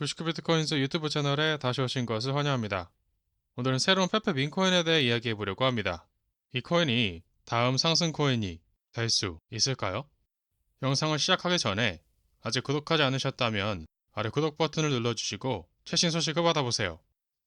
99비트코인스 유튜브 채널에 다시 오신 것을 환영합니다. 오늘은 새로운 페페 민코인에 대해 이야기해 보려고 합니다. 이 코인이 다음 상승 코인이 될 수 있을까요? 영상을 시작하기 전에 아직 구독하지 않으셨다면 아래 구독 버튼을 눌러주시고 최신 소식을 받아보세요.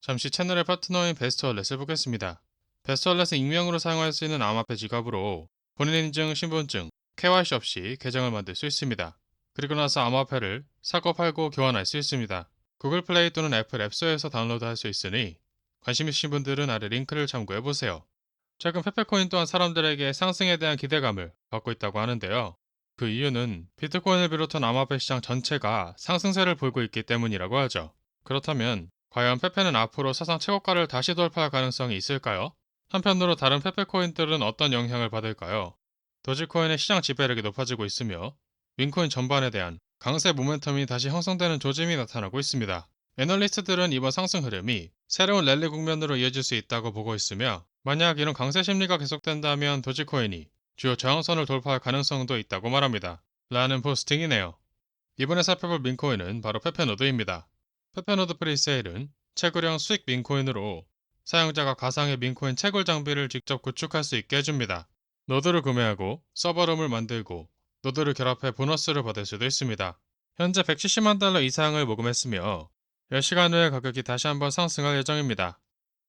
잠시 채널의 파트너인 베스트월렛을 보겠습니다. 베스트월렛은 익명으로 사용할 수 있는 암호화폐 지갑으로 본인 인증, 신분증, KYC 없이 계정을 만들 수 있습니다. 그리고 나서 암호화폐를 사고 팔고 교환할 수 있습니다. 구글 플레이 또는 애플 앱스토어에서 다운로드할 수 있으니 관심 있으신 분들은 아래 링크를 참고해 보세요. 최근 페페코인 또한 사람들에게 상승에 대한 기대감을 갖고 있다고 하는데요. 그 이유는 비트코인을 비롯한 암호화폐 시장 전체가 상승세를 보이고 있기 때문이라고 하죠. 그렇다면 과연 페페는 앞으로 사상 최고가를 다시 돌파할 가능성이 있을까요? 한편으로 다른 페페코인들은 어떤 영향을 받을까요? 도지코인의 시장 지배력이 높아지고 있으며 윈코인 전반에 대한 강세 모멘텀이 다시 형성되는 조짐이 나타나고 있습니다. 애널리스트들은 이번 상승 흐름이 새로운 랠리 국면으로 이어질 수 있다고 보고 있으며 만약 이런 강세 심리가 계속된다면 도지코인이 주요 저항선을 돌파할 가능성도 있다고 말합니다. 라는 포스팅이네요. 이번에 살펴볼 민코인은 바로 페페노드입니다. 페페노드 프리세일은 채굴형 수익 민코인으로 사용자가 가상의 민코인 채굴 장비를 직접 구축할 수 있게 해줍니다. 노드를 구매하고 서버룸을 만들고 노드를 결합해 보너스를 받을 수도 있습니다. 현재 170만 달러 이상을 모금했으며 10시간 후에 가격이 다시 한번 상승할 예정입니다.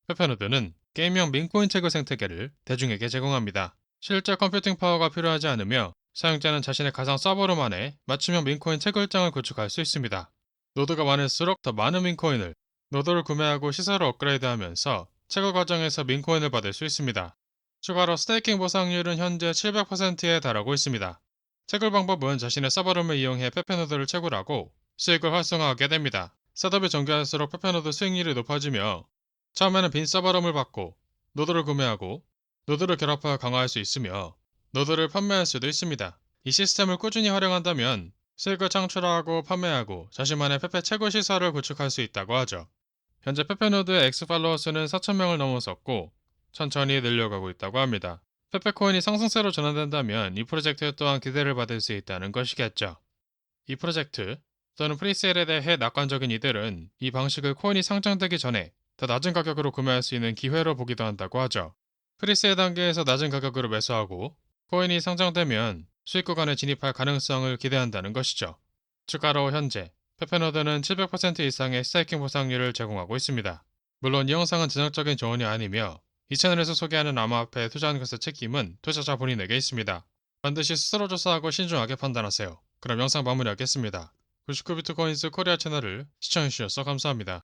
페페노드는 게임용 민코인 채굴 생태계를 대중에게 제공합니다. 실제 컴퓨팅 파워가 필요하지 않으며 사용자는 자신의 가상 안에 맞춤형 민코인 채굴장을 구축할 수 있습니다. 노드가 많을수록 더 많은 민코인을 노드를 구매하고 시설을 업그레이드하면서 채굴 과정에서 민코인을 받을 수 있습니다. 추가로 스테이킹 보상률은 현재 700%에 달하고 있습니다. 채굴 방법은 자신의 서버룸을 이용해 페페노드를 채굴하고 수익을 활성화하게 됩니다. 셋업이 정교할수록 페페노드 수익률이 높아지며 처음에는 빈 서버룸을 받고 노드를 구매하고 노드를 결합하여 강화할 수 있으며 노드를 판매할 수도 있습니다. 이 시스템을 꾸준히 활용한다면 수익을 창출하고 판매하고 자신만의 페페 채굴 시설을 구축할 수 있다고 하죠. 현재 페페노드의 X 팔로워 수는 4,000명을 넘어섰고 천천히 늘려가고 있다고 합니다. 페페코인이 상승세로 전환된다면 이 프로젝트 또한 기대를 받을 수 있다는 것이겠죠. 이 프로젝트 또는 프리세일에 대해 낙관적인 이들은 이 방식을 코인이 상장되기 전에 더 낮은 가격으로 구매할 수 있는 기회로 보기도 한다고 하죠. 프리세일 단계에서 낮은 가격으로 매수하고 코인이 상장되면 수익 구간에 진입할 가능성을 기대한다는 것이죠. 추가로 현재 페페노드는 700% 이상의 스테이킹 보상률을 제공하고 있습니다. 물론 이 영상은 전형적인 조언이 아니며 이 채널에서 소개하는 암호화폐에 투자하는 것의 책임은 투자자 본인에게 있습니다. 반드시 스스로 조사하고 신중하게 판단하세요. 그럼 영상 마무리하겠습니다. 99비트코인스 코리아 채널을 시청해주셔서 감사합니다.